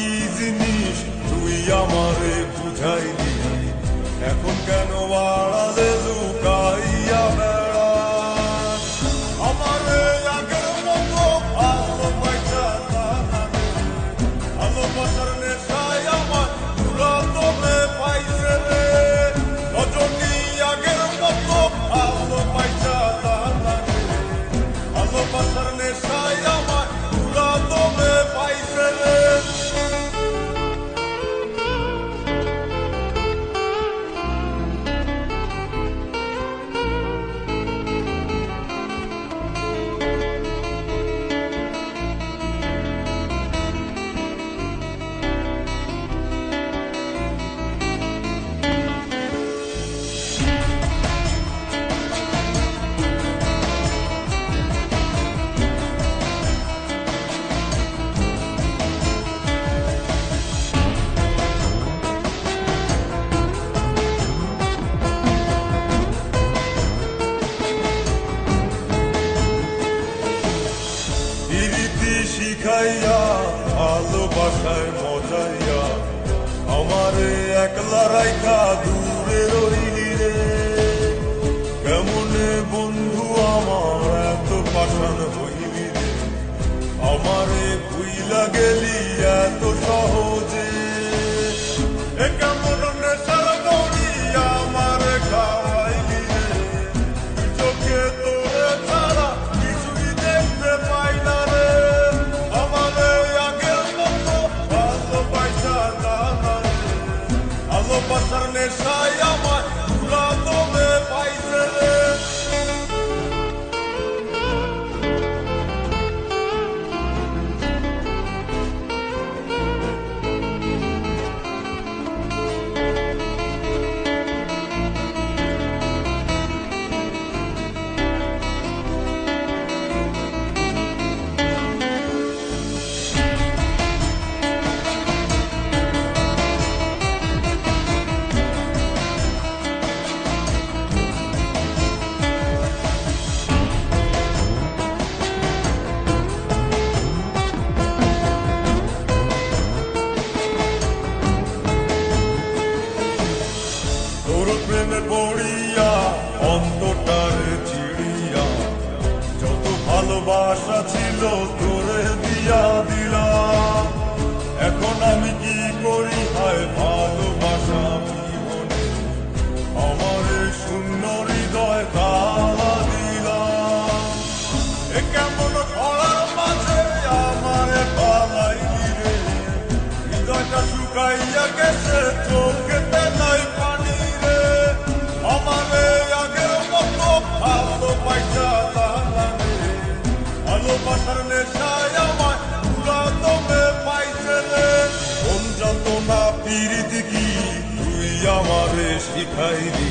কি জিনিস তুই আমারে বুঝাইলি। এখন কেন আর শিখাইয়া ভালোবাসায় মজাইয়া। আমারে একলা রাইখা দূরে রইলি ভালোবাসার নেশায় আমার কেমন খরার মাঝে আমারে পালাইলি রে হৃদয়টা শুকাইয়া গেছে, চোখেতে নাই পানি রে। আমারে আগের মতো ভালো পাইছা তাহলে ভালোবাসার নেশায় আমার পুরা তোমে পাইছে রে। কোন যত না পিরিতি কি তুই আমারে শিখাইলি?